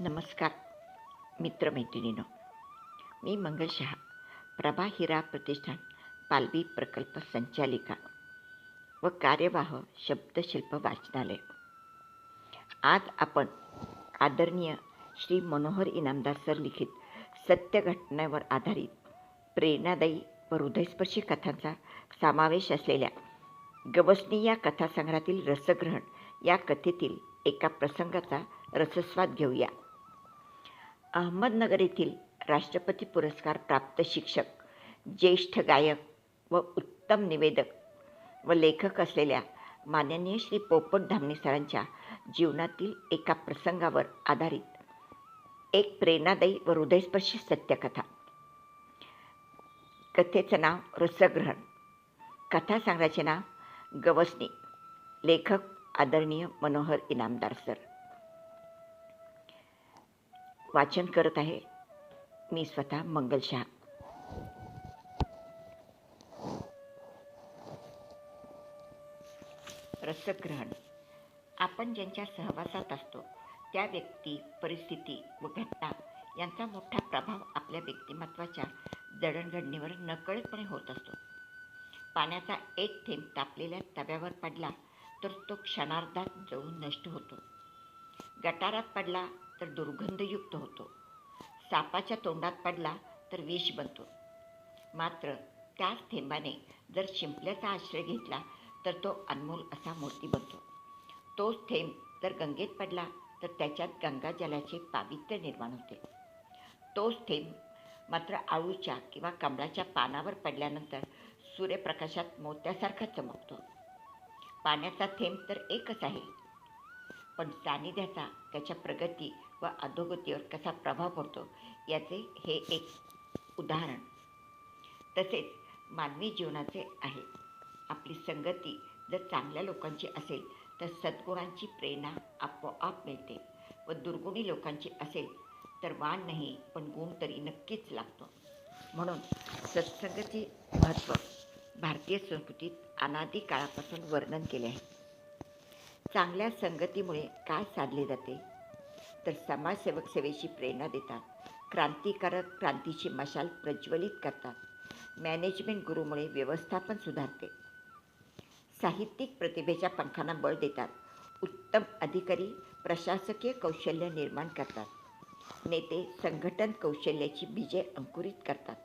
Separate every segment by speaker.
Speaker 1: नमस्कार मित्रमैत्रिणीनो. मी मंगल शहा प्रभा हिरा प्रतिष्ठान पालवी प्रकल्प संचालिका व कार्यवाह शब्दशिल्प वाचनालय. आज आपण आदरणीय श्री मनोहर इनामदार सर लिखित सत्य घटनेवर आधारित प्रेरणादायी व हृदयस्पर्शी कथांचा समावेश असलेल्या गवसनी या कथासंग्रहातील रसग्रहण या कथेतील एका प्रसंगाचा रसस्वाद घेऊया. अहमदनगर येथील राष्ट्रपती पुरस्कार प्राप्त शिक्षक ज्येष्ठ गायक व उत्तम निवेदक व लेखक असलेल्या माननीय श्री पोपट धामणे सरांच्या जीवनातील एका प्रसंगावर आधारित एक प्रेरणादायी व हृदयस्पर्शी सत्यकथा. कथेचं नाव रसग्रहण. कथासंग्रहाचे नाव गवसणी. लेखक आदरणीय मनोहर इनामदार सर. वाचन करत आहे. मी स्वतः मंगल शहा रसग्रहण. आपण ज्यांच्या सहवासात असतो त्या व्यक्ती परिस्थिती व घटना यांचा मोठा प्रभाव आपल्या व्यक्तिमत्वाच्या जडणघडणीवर नकळतपणे होत असतो. पाण्याचा एक थेंब तापलेल्या तव्यावर पडला तर तो क्षणार्धात जळून नष्ट होतो. गटारात पडला तर दुर्गंधयुक्त होतो. सापाच्या तोंडात पडला तर विष बनतो. मात्र त्याच थेंबाने जर शिंपल्याचा आश्रय घेतला तर तो अनमोल असा मूर्ती बनतो. तोच थेंब जर गंगेत पडला तर त्याच्यात गंगाजलाचे पावित्र्य निर्माण होते. तोच थेंब मात्र आळूच्या किंवा कमळाच्या पानावर पडल्यानंतर सूर्यप्रकाशात मोत्यासारखा चमकतो. पाण्याचा थेंब तर एकच आहे. पण सानिध्याचा त्याच्या प्रगती व अधोगतीवर कसा प्रभाव पडतो याचे हे एक उदाहरण. तसेच मानवी जीवनाचे आहे. आपली संगती जर चांगल्या लोकांची असेल तर सद्गुणांची प्रेरणा आपोआप मिळते व दुर्गुणी लोकांची असेल तर वाण नाही पण गुण तरी नक्कीच लागतो. म्हणून सत्संगाचे महत्त्व भारतीय संस्कृतीत अनादी काळापासून वर्णन केले आहे. चांगल्या संगतीमुळे काय साधले जाते? तर समाजसेवक सेवेची प्रेरणा देतात. क्रांतिकारक क्रांतीची मशाल प्रज्वलित करतात. मॅनेजमेंट गुरुमुळे व्यवस्थापन सुधारते. साहित्यिक प्रतिभेच्या पंखांना बळ देतात. उत्तम अधिकारी प्रशासकीय कौशल्य निर्माण करतात. नेते संघटन कौशल्याची बीजे अंकुरित करतात.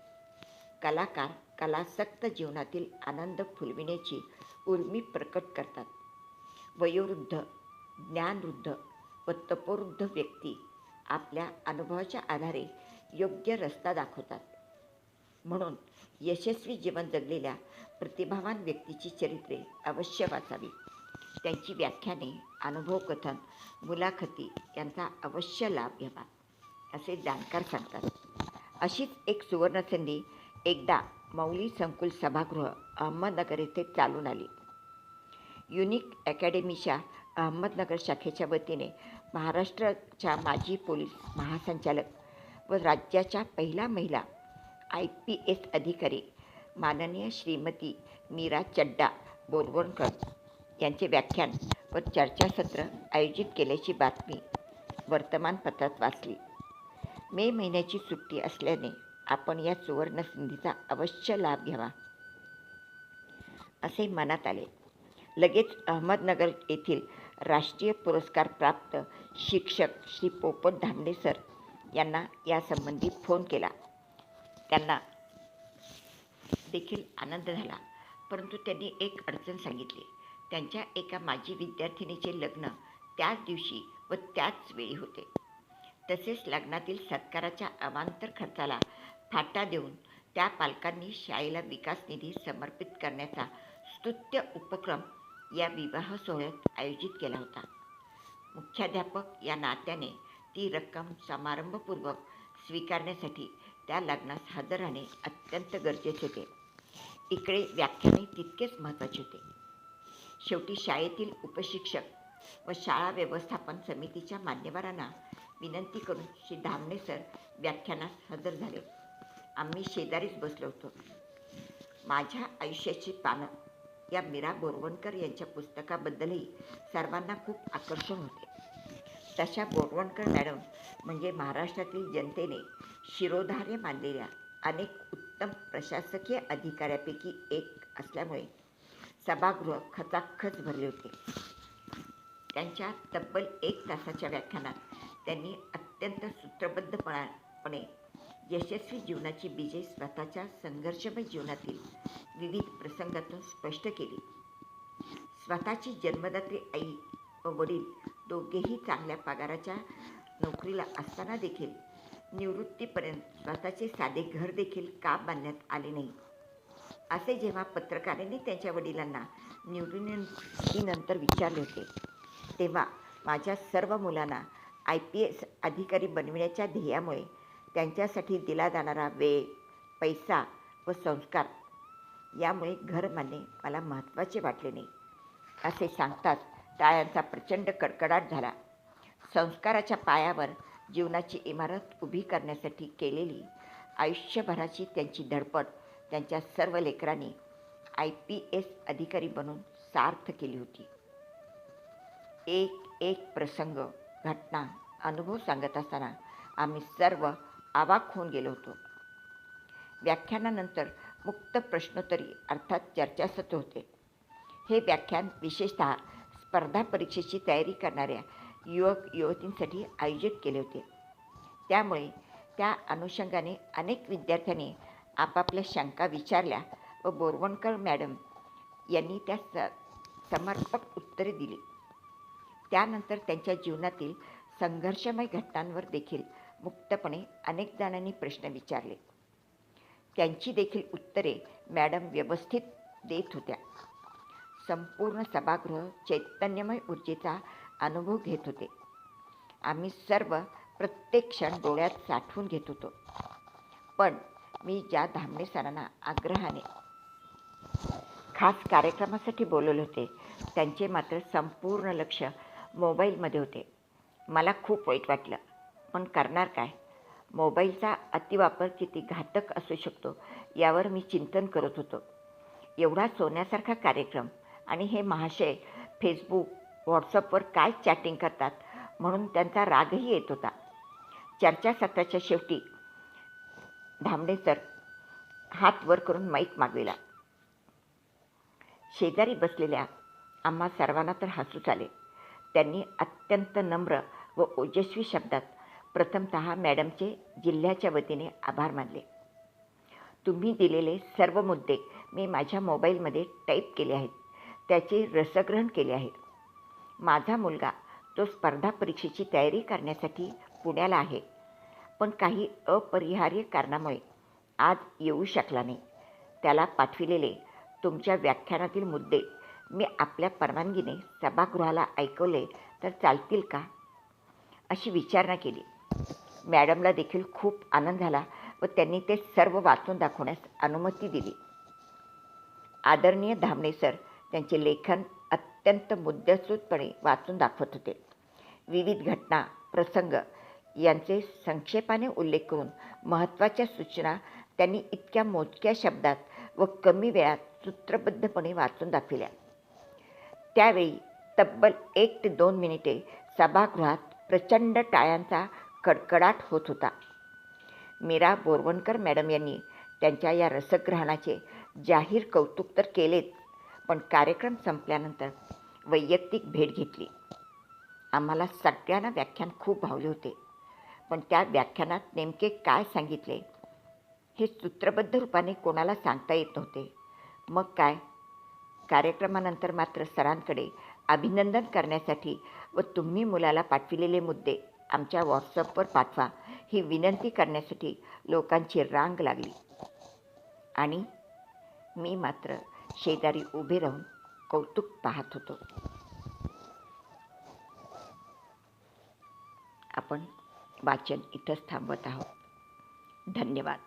Speaker 1: कलाकार कलासक्त जीवनातील आनंद फुलविण्याची उर्मी प्रकट करतात. वयोवृद्ध ज्ञानवृद्ध व तपोवृद्ध व्यक्ती आपल्या अनुभवाच्या आधारे योग्य रस्ता दाखवतात. म्हणून यशस्वी जीवन जगलेल्या प्रतिभावान व्यक्तीची चरित्रे अवश्य वाचावी. त्यांची व्याख्याने अनुभव कथन मुलाखती यांचा अवश्य लाभ घ्यावा असे जाणकार सांगतात. अशीच एक सुवर्णसंधी एकदा मौली संकुल सभागृह अहमदनगर येथे चालून आली. युनिक अकॅडमीच्या अहमदनगर शाखेच्या वतीने महाराष्ट्राच्या माजी पोलीस महासंचालक व राज्याच्या पहिला महिला आय पी एस अधिकारी माननीय श्रीमती मीरा चड्डा बोरवणकर यांचे व्याख्यान व चर्चासत्र आयोजित केल्याची बातमी वर्तमानपत्रात वाचली. मे महिन्याची सुट्टी असल्याने आपण या सुवर्ण संधीचा अवश्य लाभ घ्यावा असे मनात आले. लगेच अहमदनगर येथील राष्ट्रीय पुरस्कार प्राप्त शिक्षक श्री पोपट धामणे सर यांना यासंबंधी फोन केला. त्यांना देखील आनंद झाला परंतु त्यांनी एक अडचण सांगितली. त्यांच्या एका माजी विद्यार्थिनीचे लग्न त्याच दिवशी व त्याच वेळी होते. तसेच लग्नातील सत्काराच्या अवांतर खर्चाला फाटा देऊन त्या पालकांनी शाळेला विकास निधी समर्पित करण्याचा स्तुत्य उपक्रम या विवाह सोहळ्यात आयोजित केला होता. मुख्याध्यापक या नात्याने ती रक्कम समारंभपूर्वक स्वीकारण्यासाठी त्या लग्नास हजर राहणे अत्यंत गरजेचे होते. इकडे व्याख्याने तितकेच महत्त्वाचे होते. शेवटी शाळेतील उपशिक्षक व शाळा व्यवस्थापन समितीच्या मान्यवरांना विनंती करून श्री धामणे सर व्याख्यानास हजर झाले. आम्ही शेजारीच बसलो होतो. माझ्या आयुष्याची पानं या मीरा बोरवणकर यांच्या पुस्तकाबद्दलही सर्वांना खूप आकर्षण होते. तशा बोरवणकर मॅडम म्हणजे महाराष्ट्रातील जनतेने शिरोधार्य मानलेल्या अनेक उत्तम प्रशासकीय अधिकाऱ्यापैकी एक असल्यामुळे सभागृह खचाखच भरले होते. त्यांच्या तब्बल एक तासाच्या व्याख्यानात त्यांनी अत्यंत सूत्रबद्धपणापणे यशस्वी जीवनाची बीजे स्वतःच्या संघर्षमय जीवनातील विविध प्रसंगातून स्पष्ट केली. स्वतःची जन्मदात्री आई व वडील दोघेही चांगल्या पगाराच्या नोकरीला असताना देखील निवृत्तीपर्यंत स्वतःचे साधे घर देखील का बांधण्यात आले नाही? असे जेव्हा पत्रकारांनी त्यांच्या वडिलांना निवृत्तीनंतर विचारले होते तेव्हा माझ्या सर्व मुलांना आय पी एस अधिकारी बनविण्याच्या ध्येयामुळे त्यांच्यासाठी दिला जाणारा वेळ पैसा व संस्कार यामुळे घर मानणे मला महत्त्वाचे वाटले नाही. असे सांगताच टाळ्यांचा प्रचंड कडकडाट झाला. संस्काराच्या पायावर जीवनाची इमारत उभी करण्यासाठी केलेली आयुष्यभराची त्यांची धडपड त्यांच्या सर्व लेकरांनी आय पी एस अधिकारी बनून सार्थ केली होती. एक एक प्रसंग घटना अनुभव सांगत असताना आम्ही सर्व आवाक होऊन गेलो होतो. व्याख्यानानंतर मुक्त प्रश्नोत्तरी अर्थात चर्चासत्र होते. हे व्याख्यान विशेषतः स्पर्धा परीक्षेची तयारी करणाऱ्या युवक युवतींसाठी आयोजित केले होते. त्यामुळे त्या अनुषंगाने अनेक विद्यार्थ्यांनी आपापल्या शंका विचारल्या व बोरवणकर मॅडम यांनी त्या स समर्पक उत्तरे दिली. त्यानंतर त्यांच्या जीवनातील संघर्षमय घटनांवर देखील मुक्तपणे अनेक जणांनी प्रश्न विचारले. त्यांची देखील उत्तरे मॅडम व्यवस्थित देत होत्या. संपूर्ण सभागृह चैतन्यमय ऊर्जेचा अनुभव घेत होते. आम्ही सर्व प्रत्येक क्षण डोळ्यात साठवून घेत होतो. पण मी ज्या धामणे सरांना आग्रहाने खास कार्यक्रमासाठी बोलवले होते त्यांचे मात्र संपूर्ण लक्ष मोबाईलमध्ये होते. मला खूप वाईट वाटलं. पण करणार काय? मोबाईलचा अतिवापर किती घातक असू शकतो यावर मी चिंतन करत होतो. एवढा सोन्यासारखा कार्यक्रम आणि हे महाशय फेसबुक व्हॉट्सअपवर काय चॅटिंग करतात म्हणून त्यांचा रागही येत होता. चर्चासत्राच्या शेवटी धामणे सर हात वर करून माईक मागविला. शेजारी बसलेल्या आम्हा सर्वांना तर हसूच आले त्यांनी अत्यंत नम्र व ओजस्वी शब्दात प्रथमत मॅडमचे जिल्ह्याच्या वतीने आभार मानले. तुम्ही दिलेले सर्व मुद्दे मी माझ्या मोबाईलमध्ये टाईप केले आहेत. त्याचे रसग्रहण केले आहे माझा मुलगा तो स्पर्धा परीक्षेची तयारी करण्यासाठी पुण्याला आहे. पण काही अपरिहार्य कारणामुळे आज येऊ शकला नाही. त्याला पाठविलेले तुमच्या व्याख्यानातील मुद्दे मी आपल्या परवानगीने सभागृहाला ऐकवले तर चालतील का? अशी विचारणा केली. मॅडमला देखील खूप आनंद झाला व त्यांनी ते सर्व वाचून दाखवण्यास अनुमती दिली. आदरणीय धामणे सर त्यांचे लेखन अत्यंत मुद्देसूदपणे वाचून दाखवत होते. विविध घटना प्रसंग यांचे संक्षेपाने उल्लेख करून महत्त्वाच्या सूचना त्यांनी इतक्या मोजक्या शब्दात व कमी वेळात सूत्रबद्धपणे वाचून दाखविल्या. त्यावेळी तब्बल एक ते दोन मिनिटे सभागृहात प्रचंड टाळ्यांचा कडकडाट होत होता. मीरा बोरवणकर मॅडम यांनी त्यांच्या या रसग्रहणाचे जाहीर कौतुक तर केलेच पण कार्यक्रम संपल्यानंतर वैयक्तिक भेट घेतली. आम्हाला सगळ्यांना व्याख्यान खूप भावले होते पण त्या व्याख्यानात नेमके काय सांगितले हे सूत्रबद्ध रूपाने कोणाला सांगता येत नव्हते. मग काय? कार्यक्रमानंतर मात्र सरांकडे अभिनंदन करण्यासाठी व तुम्ही मुलाला पाठविलेले मुद्दे आमच्या व्हॉट्सअपवर पाठवा. ही विनंती करण्यासाठी लोकांची रांग लागली. आणि मी मात्र शेजारी उभे राहून कौतुक पाहत होतो. आपण वाचन इथंच थांबवत आहोत. धन्यवाद.